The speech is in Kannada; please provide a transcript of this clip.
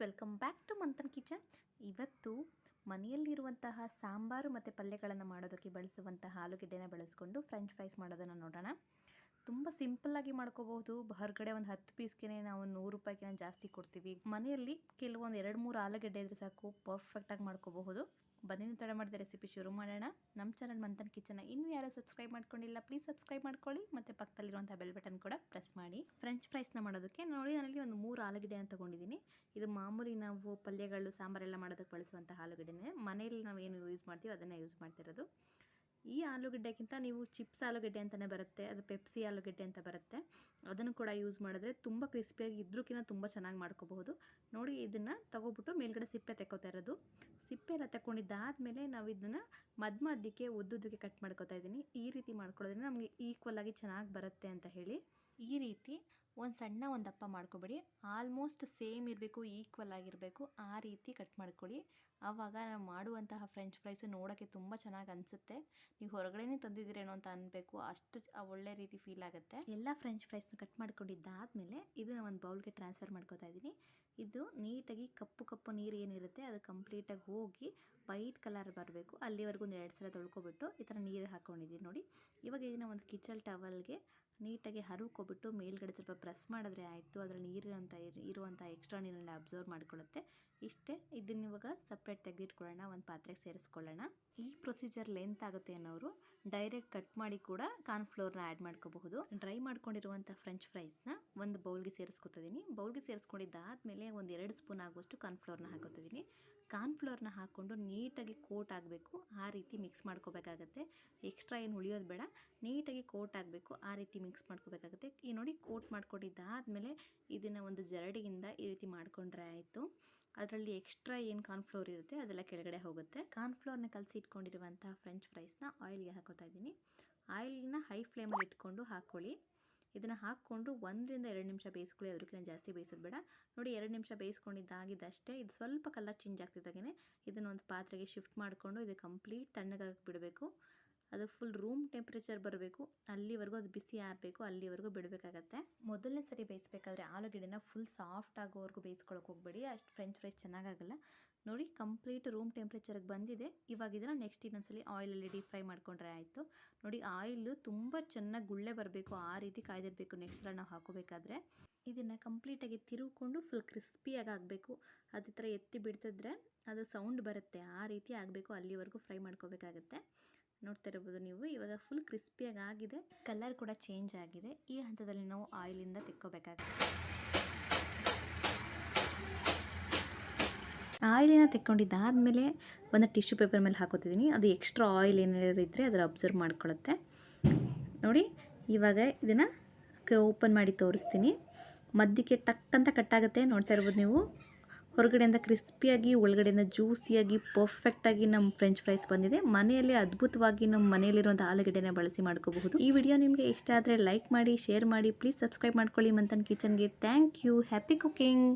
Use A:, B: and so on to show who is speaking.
A: Welcome back to Manthan kitchen ಇವತ್ತು ಮನೆಯಲ್ಲಿರುವಂತಹ ಸಾಂಬಾರು ಮತ್ತು ಪಲ್ಯಗಳನ್ನು ಮಾಡೋದಕ್ಕೆ ಬಳಸುವಂತಹ ಆಲೂಗೆಡ್ಡೆನ ಬಳಸ್ಕೊಂಡು ಫ್ರೆಂಚ್ ಫ್ರೈಸ್ ಮಾಡೋದನ್ನು ನೋಡೋಣ. ತುಂಬ ಸಿಂಪಲ್ಲಾಗಿ ಮಾಡ್ಕೋಬಹುದು. ಹೊರಗಡೆ ಒಂದು ಹತ್ತು ಪೀಸ್ಗೆ ನಾವು ನೂರು ರೂಪಾಯಿಗಿನ ಜಾಸ್ತಿ ಕೊಡ್ತೀವಿ. ಮನೆಯಲ್ಲಿ ಕೆಲವೊಂದು ಎರಡು ಮೂರು ಆಲೂಗೆಡ್ಡೆ ಇದ್ರೆ ಸಾಕು ಪರ್ಫೆಕ್ಟಾಗಿ ಮಾಡ್ಕೋಬಹುದು. ಬನ್ನಿ ತಡ ಮಾಡಿದ ರೆಸಿಪಿ ಶುರು ಮಾಡೋಣ. ನಮ್ಮ ಚಾನಲ್ ಮಂಥನ್ ಕಿಚನ್ ಇನ್ನೂ ಯಾರು ಸಬ್ಸ್ಕ್ರೈಬ್ ಮಾಡ್ಕೊಂಡಿಲ್ಲ ಪ್ಲೀಸ್ ಸಬ್ಸ್ಕ್ರೈಬ್ ಮಾಡ್ಕೊಳ್ಳಿ. ಮತ್ತು ಪಕ್ಕದಲ್ಲಿರುವಂಥ ಬೆಲ್ ಬಟನ್ ಕೂಡ ಪ್ರೆಸ್ ಮಾಡಿ. ಫ್ರೆಂಚ್ ಫ್ರೈಸ್ನ ಮಾಡೋದಕ್ಕೆ ನೋಡಿ, ನಾನಲ್ಲಿ ಒಂದು ಮೂರು ಆಲೂಗೆಡ್ಡೆಯನ್ನು ತೊಗೊಂಡಿದ್ದೀನಿ. ಇದು ಮಾಮೂಲಿ ನಾವು ಪಲ್ಯಗಳು, ಸಾಂಬಾರೆಲ್ಲ ಮಾಡೋದಕ್ಕೆ ಬಳಸುವಂಥ ಆಲೂಗಡ್ಡೆನೇ. ಮನೆಯಲ್ಲಿ ನಾವು ಏನು ಯೂಸ್ ಮಾಡ್ತೀವಿ ಅದನ್ನೇ ಯೂಸ್ ಮಾಡ್ತಿರೋದು. ಈ ಆಲೂಗಡ್ಡೆಗಿಂತ ನೀವು ಚಿಪ್ಸ್ ಆಲೂಗಡ್ಡೆ ಅಂತಲೇ ಬರುತ್ತೆ, ಅದು ಪೆಪ್ಸಿ ಆಲೂಗಡ್ಡೆ ಅಂತ ಬರುತ್ತೆ. ಅದನ್ನು ಕೂಡ ಯೂಸ್ ಮಾಡಿದ್ರೆ ತುಂಬ ಕ್ರಿಸ್ಪಿಯಾಗಿ ಇದ್ರಕ್ಕಿಂತ ತುಂಬ ಚೆನ್ನಾಗಿ ಮಾಡ್ಕೋಬಹುದು. ನೋಡಿ, ಇದನ್ನು ತಗೊಬಿಟ್ಟು ಮೇಲ್ಗಡೆ ಸಿಪ್ಪೆ ತೆಕ್ಕೋತಾ ಇರೋದು. ಸಿಪ್ಪೆ ಎಲ್ಲ ತಗೊಂಡಿದ್ದಾದಮೇಲೆ ನಾವು ಇದನ್ನು ಮಧ್ಯ ಮಧ್ಯಕ್ಕೆ ಉದ್ದುದ್ದಕ್ಕೆ ಕಟ್ ಮಾಡ್ಕೊತಾ ಇದ್ದೀನಿ. ಈ ರೀತಿ ಮಾಡ್ಕೊಳ್ಳೋದ್ರಿಂದ ನಮಗೆ ಈಕ್ವಲ್ ಆಗಿ ಚೆನ್ನಾಗಿ ಬರುತ್ತೆ ಅಂತ ಹೇಳಿ. ಈ ರೀತಿ ಒಂದು ಸಣ್ಣ ಒಂದು ದಪ್ಪ ಮಾಡ್ಕೊಬೇಡಿ. ಆಲ್ಮೋಸ್ಟ್ ಸೇಮ್ ಇರಬೇಕು ಈಕ್ವಲ್ ಆಗಿರಬೇಕು. ಆ ರೀತಿ ಕಟ್ ಮಾಡ್ಕೊಳ್ಳಿ. ಆವಾಗ ನಾವು ಮಾಡುವಂತಹ ಫ್ರೆಂಚ್ ಫ್ರೈಸ್ ನೋಡೋಕ್ಕೆ ತುಂಬ ಚೆನ್ನಾಗಿ ಅನಿಸುತ್ತೆ. ನೀವು ಹೊರಗಡೆನೇ ತಂದಿದ್ದೀರೇನೋ ಅಂತ ಅನ್ಬೇಕು. ಅಷ್ಟು ಒಳ್ಳೆ ರೀತಿ ಫೀಲ್ ಆಗುತ್ತೆ. ಎಲ್ಲ ಫ್ರೆಂಚ್ ಫ್ರೈಸ್ನ ಕಟ್ ಮಾಡ್ಕೊಂಡಿದ್ದಾದಮೇಲೆ ಇದನ್ನ ಒಂದು ಬೌಲ್ಗೆ ಟ್ರಾನ್ಸ್ಫರ್ ಮಾಡ್ಕೋತಾ ಇದ್ದೀನಿ. ಇದು ನೀಟಾಗಿ ಕಪ್ಪು ಕಪ್ಪು ನೀರು ಏನಿರುತ್ತೆ, ಅದು ಕಂಪ್ಲೀಟಾಗಿ ಹೋಗಿ ವೈಟ್ ಕಲರ್ ಬರಬೇಕು. ಅಲ್ಲಿವರೆಗೂ ಒಂದು ಎರಡು ಸಲ ತೊಳ್ಕೊಬಿಟ್ಟು ಈ ಥರ ನೀರು ಹಾಕ್ಕೊಂಡಿದ್ದೀನಿ ನೋಡಿ. ಇವಾಗ ಇದನ್ನ ಒಂದು ಕಿಚಲ್ ಟವಲ್ಗೆ ನೀಟಾಗಿ ಹರುಕೊಬಿಟ್ಟು ಮೇಲ್ಗಡೆ ಸ್ವಲ್ಪ ಪ್ರೆಸ್ ಮಾಡಿದ್ರೆ ಆಯಿತು. ಅದರ ನೀರಿರುವಂಥ ಇರುವಂಥ ಎಕ್ಸ್ಟ್ರಾ ನೀರನ್ನ ಅಬ್ಸರ್ವ್ ಮಾಡ್ಕೊಳ್ಳುತ್ತೆ. ಇಷ್ಟೇ ಇದನ್ನ ಇವಾಗ ಸಪ್ರೇಟ್ ತೆಗೆದಿಟ್ಕೊಳ್ಳೋಣ, ಒಂದು ಪಾತ್ರೆಗೆ ಸೇರಿಸ್ಕೊಳ್ಳೋಣ. ಈ ಪ್ರೊಸೀಜರ್ ಲೆಂತ್ ಆಗುತ್ತೆ ಅನ್ನೋರು ಡೈರೆಕ್ಟ್ ಕಟ್ ಮಾಡಿ ಕೂಡ ಕಾರ್ನ್ಫ್ಲೋರ್ನ ಆ್ಯಡ್ ಮಾಡ್ಕೋಬಹುದು. ಡ್ರೈ ಮಾಡ್ಕೊಂಡಿರುವಂಥ ಫ್ರೆಂಚ್ ಫ್ರೈಸ್ನ ಒಂದು ಬೌಲ್ಗೆ ಸೇರಿಸ್ಕೊತಿದ್ದೀನಿ ಬೌಲ್ಗೆ ಸೇರಿಸ್ಕೊಂಡಿದ್ದಾದಮೇಲೆ ಒಂದು ಎರಡು ಸ್ಪೂನ್ ಆಗುವಷ್ಟು ಕಾರ್ನ್ಫ್ಲೋರ್ನ ಹಾಕೋತಿದ್ದೀನಿ ಕಾರ್ನ್ಫ್ಲೋರ್ನ ಹಾಕ್ಕೊಂಡು ನೀಟಾಗಿ ಕೋಟ್ ಆಗಬೇಕು, ಆ ರೀತಿ ಮಿಕ್ಸ್ ಮಾಡ್ಕೋಬೇಕಾಗತ್ತೆ. ಎಕ್ಸ್ಟ್ರಾ ಏನು ಉಳಿಯೋದು ಬೇಡ, ನೀಟಾಗಿ ಕೋಟ್ ಆಗಬೇಕು, ಆ ರೀತಿ ಮಿಕ್ಸ್ ಮಾಡ್ಕೋಬೇಕಾಗತ್ತೆ. ಈ ನೋಡಿ ಕೋಟ್ ಮಾಡ್ಕೊಂಡಿದ್ದಾದಮೇಲೆ ಇದನ್ನು ಒಂದು ಜರಡಿಯಿಂದ ಈ ರೀತಿ ಮಾಡ್ಕೊಂಡ್ರೆ ಆಯಿತು. ಅದರಲ್ಲಿ ಎಕ್ಸ್ಟ್ರಾ ಏನು ಕಾರ್ನ್ಫ್ಲೋರ್ ಇರುತ್ತೆ ಅದೆಲ್ಲ ಕೆಳಗಡೆ ಹೋಗುತ್ತೆ. ಕಾರ್ನ್ ಫ್ಲೋರ್ನ ಕಲಸಿ ಇಟ್ಕೊಂಡಿರುವಂತಹ ಫ್ರೆಂಚ್ ಫ್ರೈಸ್ನ ಆಯಿಲ್ಗೆ ಹಾಕೋತಾ ಇದ್ದೀನಿ. ಆಯಿಲ್ನ ಹೈ ಫ್ಲೇಮಲ್ಲಿ ಇಟ್ಕೊಂಡು ಹಾಕ್ಕೊಳ್ಳಿ ಇದನ್ನು ಹಾಕ್ಕೊಂಡು ಒಂದರಿಂದ ಎರಡು ನಿಮಿಷ ಬೇಯಿಸ್ಕೊಳ್ಳಿ. ಅದಕ್ಕಿಂತ ಜಾಸ್ತಿ ಬೇಯಿಸೋದು ಬೇಡ. ನೋಡಿ, ಎರಡು ನಿಮಿಷ ಬೇಯಿಸ್ಕೊಂಡಿದ್ದಾಗಿದ್ದಷ್ಟೇ, ಇದು ಸ್ವಲ್ಪ ಕಲರ್ ಚೇಂಜ್ ಆಗ್ತಿದ್ದಾಗೇ ಇದನ್ನು ಒಂದು ಪಾತ್ರೆಗೆ ಶಿಫ್ಟ್ ಮಾಡಿಕೊಂಡು ಇದು ಕಂಪ್ಲೀಟ್ ತಣ್ಣಗಾಗಿ ಬಿಡಬೇಕು. ಅದು ಫುಲ್ ರೂಮ್ ಟೆಂಪ್ರೇಚರ್ ಬರಬೇಕು. ಅಲ್ಲಿವರೆಗೂ ಅದು ಬಿಸಿ ಆರಬೇಕು, ಅಲ್ಲಿವರೆಗೂ ಬಿಡಬೇಕಾಗತ್ತೆ. ಮೊದಲನೇ ಸರಿ ಬೇಯಿಸ್ಬೇಕಾದ್ರೆ ಆಲೂಗಡ್ಡೆನ ಫುಲ್ ಸಾಫ್ಟ್ ಆಗೋವರೆಗೂ ಬೇಯಿಸ್ಕೊಳಕ್ಕೆ ಹೋಗಬೇಡಿ. ಅಷ್ಟು ಫ್ರೆಂಚ್ ಫ್ರೈಸ್ ಚೆನ್ನಾಗಾಗಲ್ಲ. ನೋಡಿ ಕಂಪ್ಲೀಟ್ ರೂಮ್ ಟೆಂಪ್ರೇಚರ್ಗೆ ಬಂದಿದೆ. ಇವಾಗ ಇದನ್ನು ನೆಕ್ಸ್ಟ್ ಇನ್ನೊಂದ್ಸಲಿ ಆಯಿಲಲ್ಲಿ ಡೀಪ್ ಫ್ರೈ ಮಾಡ್ಕೊಂಡ್ರೆ ಆಯಿತು. ನೋಡಿ ಆಯಿಲು ತುಂಬ ಚೆನ್ನಾಗಿ ಗುಳ್ಳೆ ಬರಬೇಕು, ಆ ರೀತಿ ಕಾಯ್ದಿರಬೇಕು. ನೆಕ್ಸ್ಟ್ ಸಲ ನಾವು ಹಾಕೋಬೇಕಾದ್ರೆ ಇದನ್ನು ಕಂಪ್ಲೀಟಾಗಿ ತಿರುಗಿಕೊಂಡು ಫುಲ್ ಕ್ರಿಸ್ಪಿಯಾಗಿ ಆಗಬೇಕು ಅದೇ ಥರ ಎತ್ತಿ ಬಿಡ್ತಿದ್ರೆ ಅದು ಸೌಂಡ್ ಬರುತ್ತೆ. ಆ ರೀತಿ ಆಗಬೇಕು ಅಲ್ಲಿವರೆಗೂ ಫ್ರೈ ಮಾಡ್ಕೋಬೇಕಾಗತ್ತೆ. ನೋಡ್ತಾ ಇರ್ಬೋದು ನೀವು. ಇವಾಗ ಫುಲ್ ಕ್ರಿಸ್ಪಿಯಾಗಿ ಆಗಿದೆ ಕಲರ್ ಕೂಡ ಚೇಂಜ್ ಆಗಿದೆ. ಈ ಹಂತದಲ್ಲಿ ನಾವು ಆಯಿಲಿಂದ ತೆಕ್ಕೋಬೇಕಾಗುತ್ತೆ. ಆಯಿಲಿನ ತೆಕ್ಕೊಂಡಿದ್ದಾದಮೇಲೆ ಒಂದು ಟಿಶ್ಯೂ ಪೇಪರ್ ಮೇಲೆ ಹಾಕೋತಿದ್ದೀನಿ. ಅದು ಎಕ್ಸ್ಟ್ರಾ ಆಯಿಲ್ ಏನಾದ್ರು ಇದ್ದರೆ ಅದರ ಅಬ್ಸರ್ವ್ ಮಾಡ್ಕೊಳ್ಳುತ್ತೆ. ನೋಡಿ, ಇವಾಗ ಇದನ್ನು ಓಪನ್ ಮಾಡಿ ತೋರಿಸ್ತೀನಿ. ಮಧ್ಯಕ್ಕೆ ಟಕ್ ಅಂತ ಕಟ್ಟಾಗುತ್ತೆ ನೋಡ್ತಾ ಇರ್ಬೋದು ನೀವು. ಹೊರಗಡೆಯಿಂದ ಕ್ರಿಸ್ಪಿಯಾಗಿ, ಒಳಗಡೆಯಿಂದ ಜ್ಯೂಸಿಯಾಗಿ ಪರ್ಫೆಕ್ಟಾಗಿ ನಮ್ಮ ಫ್ರೆಂಚ್ ಫ್ರೈಸ್ ಬಂದಿದೆ. ಮನೆಯಲ್ಲಿ ಅದ್ಭುತವಾಗಿ ನಮ್ಮ ಮನೆಯಲ್ಲಿರುವಂಥ ಆಲೂಗಡ್ಡೆನ ಬಳಸಿ ಮಾಡ್ಕೋಬಹುದು. ಈ ವಿಡಿಯೋ ನಿಮಗೆ ಇಷ್ಟ ಆದರೆ ಲೈಕ್ ಮಾಡಿ ಶೇರ್ ಮಾಡಿ ಪ್ಲೀಸ್ ಸಬ್ಸ್ಕ್ರೈಬ್ ಮಾಡ್ಕೊಳ್ಳಿ Manthan ಕಿಚನ್ಗೆ. Thank you happy cooking